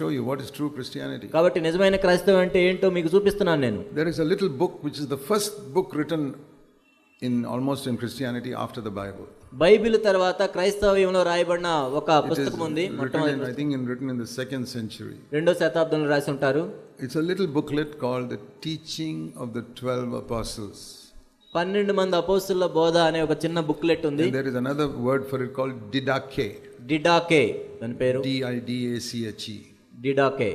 show you what is true Christianity. కాబట్టి నిజమైన క్రైస్తవం అంటే ఏంటో మీకు చూపిస్తున్నాను నేను There is a little book which is the first book written in almost in Christianity after the Bible. Bible తర్వాత క్రైస్తవ్యంలో రాయబడిన ఒక పుస్తకం ఉంది I think, in, written in the second century. రెండో శతాబ్దంలో రాసి ఉంటారు It's a little booklet called The Teaching of the Twelve Apostles. పన్నెండు మంది అపోస్తుల బోధ అనే ఒక చిన్న బుక్లెట్ ఉంది there is another word for it called Didache. డిడాకే దాని పేరు D I D A C H E. డిడాకే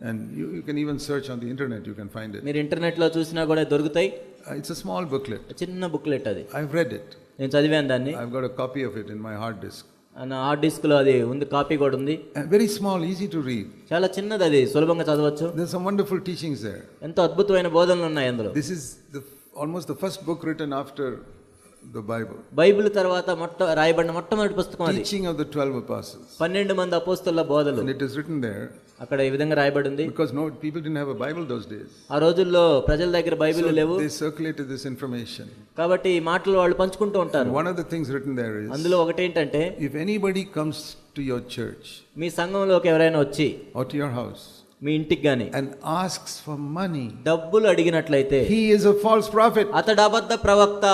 And you, you can even search on the internet, you can find it. మీరు ఇంటర్నెట్లో చూసినా కూడా దొరుకుతాయి Uh, It's a small booklet. చిన్న booklet అది I've read it. నేను చదివాను దాన్ని I've got a copy of it in my hard disk. నా హార్డ్ డిస్క్లో అది ఉంది కాపీ కూడా ఉంది very small, easy to read. చాలా చిన్నది అది సులభంగా చదవచ్చు There's some wonderful teachings there. ఎంతో అద్భుతమైన బోధనలు ఉన్నాయి అందులో This is the, almost the first book written after the Bible. Bible తర్వాత మొట్ట రాయబడిన మొట్టమొదటి పుస్తకం అది Teaching of the 12 apostles. పన్నెండు మంది అపోస్తుల బోధలు And it is written there అక్కడ ఈ విధంగా రాయబడి ఉంది because no people didn't have a Bible those days. ఆ రోజుల్లో ప్రజల దగ్గర బైబిల్ లేవు They circulated this information. కాబట్టి ఈ మాటలు వాళ్ళు పంచుకుంటూ ఉంటారు One of the things written there is అందులో ఒకటి ఏంటంటే if anybody comes to your church మీ సంఘంలోకి ఎవరైనా వచ్చి or to your house మీ ఇంటికి గాని and asks for money, డబ్బులు అడిగినట్లయితే he is a false prophet అతడు అబద్ధ ప్రవక్త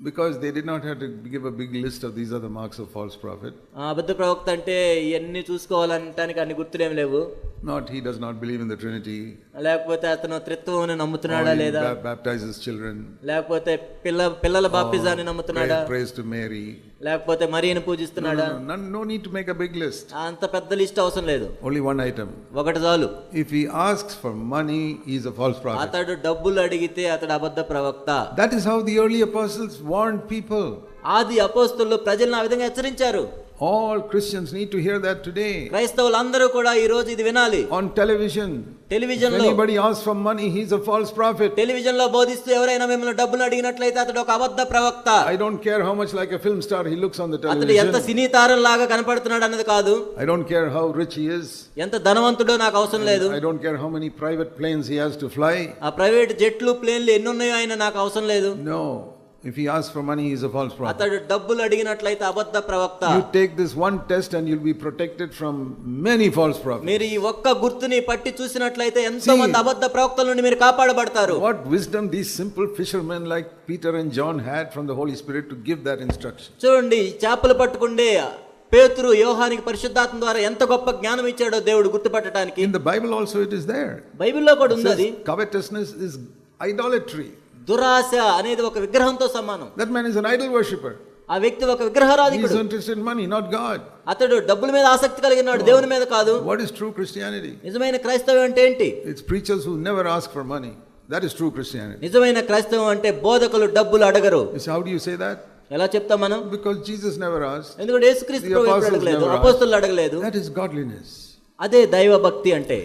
because they did not have to give a big list of these are the marks of false prophet. ఆ అబద్ధ ప్రవక్త అంటే ఇవన్నీ చూసుకోవాలంటానికి అన్ని గుర్తులేం లేవు Not he does not believe in the Trinity, లేకపోతే అతను త్రిత్వం or నమ్ముతున్నాడా he లేదా ba- baptizes children, లేకపోతే పిల్ల పిల్లల బాప్తిజాన్ని నమ్ముతున్నాడా pray- prays to Mary. లేకపోతే మరియను No, పూజిస్తున్నాడా no, no, no need to make a big list. అంత పెద్ద లిస్ట్ అవసరం లేదు Only one item. ఒకటి చాలు If he asks for money, he is a false prophet. అతడు డబ్బులు అడిగితే అతడు అబద్ధ ప్రవక్త That is how the early apostles warned people. ఆది అపోస్తులు ప్రజలను ఆ విధంగా హెచ్చరించారు All Christians need to hear that today. క్రైస్తవులందరూ కూడా ఈ రోజు ఇది వినాలి On television, if టెలివిజన్ లో anybody asks for money, he's a false prophet. Television లో బోధిస్తూ ఎవరైనా మిమ్మల్ని డబ్బులు అడిగినట్లయితే అతడు ఒక అబద్ధ ప్రవక్త I don't care how much like a film star he looks on the అతడు ఎంత television. సినీ తారం లాగా కనపడుతున్నాడు అన్నది కాదు I don't care how rich he is. ఎంత ధనవంతుడో నాకు అవసరం లేదు I don't care how many private planes he has to fly. ఆ ప్రైవేట్ జెట్లు ప్లేన్లు ఎన్ని ఉన్నాయో ఆయన నాకు అవసరం లేదు No. If he asks for money, he's a false prophet. అతడు డబ్బులు అడిగినట్లయితే అబద్ధ ప్రవక్త You take this one test and you'll be protected from many false prophets. మీరు ఈ ఒక్క గుర్తుని పట్టి చూసినట్లయితే ఎంతో మంది అబద్ధ ప్రవక్తల నుండి మీరు కాపాడబడతారు What wisdom these simple fishermen like Peter and John had from the Holy Spirit to give that instruction. చూడండి చేపలు పట్టుకుండే పేతురు యోహానికి పరిశుద్ధాత్మ ద్వారా ఎంత గొప్ప జ్ఞానం ఇచ్చాడో దేవుడు గుర్తుపట్టడానికి In the Bible also it is there. బైబిల్లో కూడా It ఉంది అది says covetousness is idolatry. దురాశ అనేది ఒక విగ్రహంతో సమానం. That man is an idol worshipper ఆ వ్యక్తి ఒక విగ్రహారాధి is interested in money not God అతడు డబ్బుల మీద ఆసక్తి కలిగినాడు దేవుని మీద కాదు. వాట్ ఇస్ ట్రూ క్రిస్టియానిటీ నిజమైన క్రైస్తవం అంటే ఏంటి? It's preachers who never ask for money that is true Christianity నిజమైన క్రైస్తవం అంటే బోధకులు డబ్బులు అడగరు. Is how do you say that ఎలా చెప్తాం మనం? బికాజ్ జీసస్ నెవర్ ఆస్క్ ఎందుకంటే యేసుక్రీస్తు ప్రభువు అడగలేదు అపొస్తలులు అడగలేదు. దట్ ఇస్ గాడ్లీనెస్ అదే దైవ భక్తి అంటే.